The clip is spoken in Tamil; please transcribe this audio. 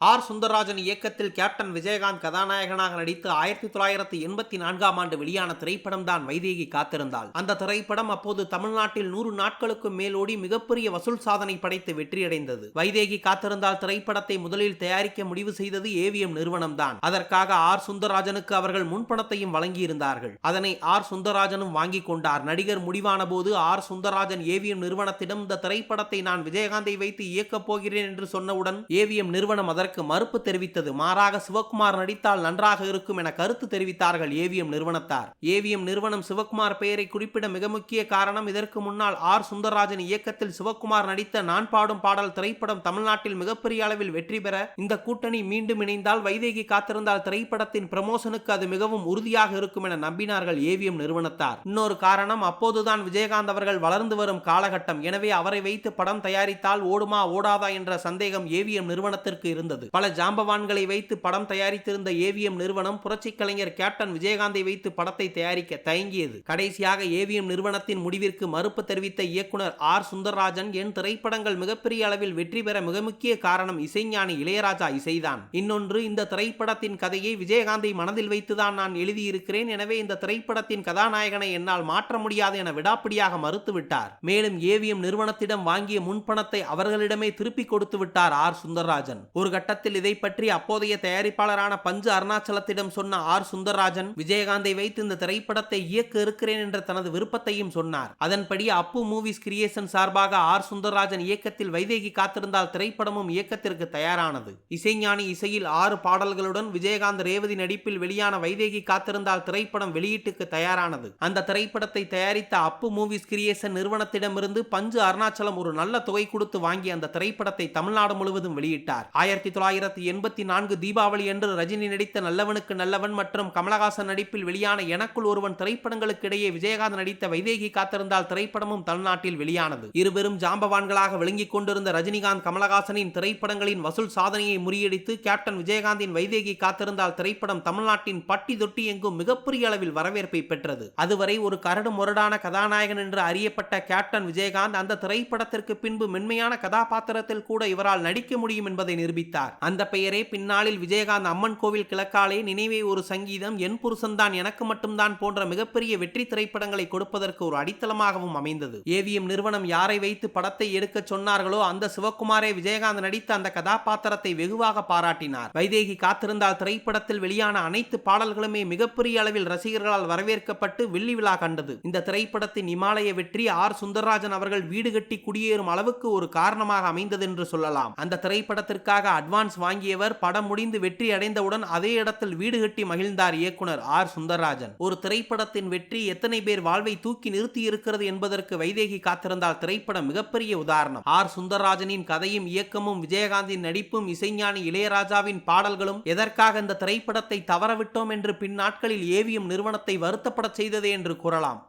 ஆர். சுந்தரராஜன் இயக்கத்தில் கேப்டன் விஜயகாந்த் கதாநாயகனாக நடித்து ஆயிரத்தி தொள்ளாயிரத்தி எண்பத்தி நான்காம் ஆண்டு வெளியான திரைப்படம் தான் வைதேகி காத்திருந்தாள். அந்த திரைப்படம் அப்போது தமிழ்நாட்டில் நூறு நாட்களுக்கும் மேலோடி மிகப்பெரிய வசூல் சாதனை படைத்து வெற்றியடைந்தது. வைதேகி காத்திருந்தால் திரைப்படத்தை முதலில் தயாரிக்க முடிவு செய்தது ஏவிஎம் நிறுவனம் தான். அதற்காக ஆர். சுந்தரராஜனுக்கு அவர்கள் முன்பணத்தையும் வழங்கியிருந்தார்கள். அதனை ஆர். சுந்தரராஜனும் வாங்கிக் கொண்டார். நடிகர் முடிவான போது ஆர். சுந்தரராஜன் ஏவிஎம் நிறுவனத்திடம் இந்த திரைப்படத்தை நான் விஜயகாந்தை வைத்து இயக்கப் போகிறேன் என்று சொன்னவுடன் ஏவிஎம் நிறுவனம் அதற்கு மறுப்பு தெரிவித்தது. மாறாக சிவகுமார் நடித்தால் நன்றாக இருக்கும் என கருத்து தெரிவித்தார்கள் ஏவிஎம் நிறுவனத்தார். ஏவிஎம் நிறுவனம் சிவகுமார் பெயரை குறிப்பிட மிக முக்கிய காரணம் இதற்கு முன்னால் ஆர். சுந்தரராஜன் இயக்கத்தில் சிவகுமார் நடித்த நான் பாடும் பாடல் திரைப்படம் தமிழ்நாட்டில் மிகப்பெரிய அளவில் வெற்றி பெற இந்த கூட்டணி மீண்டும் இணைந்தால் வைதேகி காத்திருந்தால் திரைப்படத்தின் பிரமோஷனுக்கு அது மிகவும் உறுதியாக இருக்கும் என நம்பினார்கள் ஏவிஎம் நிறுவனத்தார். இன்னொரு காரணம் அப்போதுதான் விஜயகாந்த் அவர்கள் வளர்ந்து வரும் காலகட்டம். எனவே அவரை வைத்து படம் தயாரித்தால் ஓடுமா ஓடாதா என்ற சந்தேகம் ஏவிஎம் நிறுவனத்திற்கு இருந்தது. பல ஜாம்பவான்களை வைத்து படம் தயாரித்திருந்த ஏவிஎம் நிறுவனம் புரட்சி கலைஞர் கேப்டன் விஜயகாந்தை வைத்து படத்தை தயாரிக்க தயங்கியது. கடைசியாக ஏவிஎம் நிறுவனத்தின் முடிவிற்கு மறுப்பு தெரிவித்த இயக்குனர் ஆர். சுந்தரராஜன் என் திரைப்படங்கள் மிகப்பெரிய அளவில் வெற்றி பெற மிக முக்கிய காரணம் இசைஞானி இளையராஜா இசைதான். இன்னொன்று இந்த திரைப்படத்தின் கதையை விஜயகாந்தை மனதில் வைத்துதான் நான் எழுதியிருக்கிறேன். எனவே இந்த திரைப்படத்தின் கதாநாயகனை என்னால் மாற்ற முடியாது என விடாப்பிடியாக மறுத்துவிட்டார் மேலும் ஏவிஎம் நிறுவனத்திடம் வாங்கிய முன்பணத்தை அவர்களிடமே திருப்பிக் கொடுத்து விட்டார் ஆர். சுந்தரராஜன். ஒரு கட்ட கட்டத்தில் இதை பற்றி அப்போதைய தயாரிப்பாளரான பஞ்சு அருணாச்சலத்திடம் சொன்ன ஆர். சுந்தரராஜன் விஜயகாந்தை வைத்து இந்த திரைப்படத்தை இயக்க இருக்கிறேன் என்ற தனது விருப்பத்தையும் சொன்னார். அதன்படி அப்பு மூவிஸ் கிரியேஷன் சார்பாக ஆர். சுந்தரராஜன் இயக்கத்தில் வைதேகி காத்திருந்தால் திரைப்படமும் இயக்கத்திற்கு தயாரானது. இசைஞானி இசையில் ஆறு பாடல்களுடன் விஜயகாந்த் ரேவதி நடிப்பில் வெளியான வைதேகி காத்திருந்தால் திரைப்படம் வெளியீட்டுக்கு தயாரானது. அந்த திரைப்படத்தை தயாரித்த அப்பு மூவிஸ் கிரியேஷன் நிறுவனத்திடமிருந்து பஞ்சு அருணாச்சலம் ஒரு நல்ல தொகை கொடுத்து வாங்கி அந்த திரைப்படத்தை தமிழ்நாடு முழுவதும் வெளியிட்டார். ஆயிரத்தி தொள்ளாயிரத்தி எண்பத்தி நான்கு தீபாவளி அன்று ரஜினி நடித்த நல்லவனுக்கு நல்லவன் மற்றும் கமலஹாசன் நடிப்பில் வெளியான எனக்குள் ஒருவன் திரைப்படங்களுக்கு இடையே விஜயகாந்த் நடித்த வைதேகி காத்திருந்தால் திரைப்படமும் தமிழ்நாட்டில் வெளியானது. இருவரும் ஜாம்பவான்களாக விளங்கிக் கொண்டிருந்த ரஜினிகாந்த் கமலஹாசனின் திரைப்படங்களின் வசூல் சாதனையை முறியடித்து கேப்டன் விஜயகாந்தின் வைதேகி காத்திருந்தால் திரைப்படம் தமிழ்நாட்டின் பட்டி தொட்டி எங்கும் மிகப்பெரிய அளவில் வரவேற்பை பெற்றது. அதுவரை ஒரு கரடு முரடான கதாநாயகன் என்று அறியப்பட்ட கேப்டன் விஜயகாந்த் அந்த திரைப்படத்திற்கு பின்பு மென்மையான கதாபாத்திரத்தில் கூட இவரால் நடிக்க முடியும் என்பதை நிரூபித்தார். அந்த பெயரே பின்னாளில் விஜயகாந்த் அம்மன் கோவில் கிழக்காலே நினைவே ஒரு சங்கீதம் என் புருஷன்தான் எனக்கு மட்டும்தான் போன்ற மிகப்பெரிய வெற்றி திரைப்படங்களை கொடுப்பதற்கு ஒரு அடித்தளமாகவும் அமைந்தது. ஏவிஎம் நிறுவனம் யாரை வைத்து படத்தை எடுக்க சொன்னார்களோ அந்த சிவகுமாரே விஜயகாந்த் நடித்த அந்த கதாபாத்திரத்தை வெகுவாக பாராட்டினார். வைதேகி காத்திருந்தால் திரைப்படத்தில் வெளியான அனைத்து பாடல்களுமே மிகப்பெரிய அளவில் ரசிகர்களால் வரவேற்கப்பட்டு வெள்ளி விழா கண்டது. இந்த திரைப்படத்தின் இமாலய வெற்றி ஆர். சுந்தரராஜன் அவர்கள் வீடு கட்டி குடியேறும் அளவுக்கு ஒரு காரணமாக அமைந்தது என்று சொல்லலாம். அந்த திரைப்படத்திற்காக அட்வான்ஸ் வாங்கியவர் படம் முடிந்து வெற்றி அடைந்தவுடன் அதே இடத்தில் வீடு கட்டி மகிழ்ந்தார் இயக்குனர் ஆர். சுந்தரராஜன். ஒரு திரைப்படத்தின் வெற்றி எத்தனை பேர் வாழ்வை தூக்கி நிறுத்தி இருக்கிறது என்பதற்கு வைதேகி காத்திருந்தால் திரைப்படம் மிகப்பெரிய உதாரணம். ஆர். சுந்தரராஜனின் கதையும் இயக்கமும் விஜயகாந்தின் நடிப்பும் இசைஞானி இளையராஜாவின் பாடல்களும் எதற்காக இந்த திரைப்படத்தை தவறவிட்டோம் என்று பின்னாட்களில் ஏவிஎம் நிறுவனத்தை வருத்தப்படச் செய்ததே என்று கூறலாம்.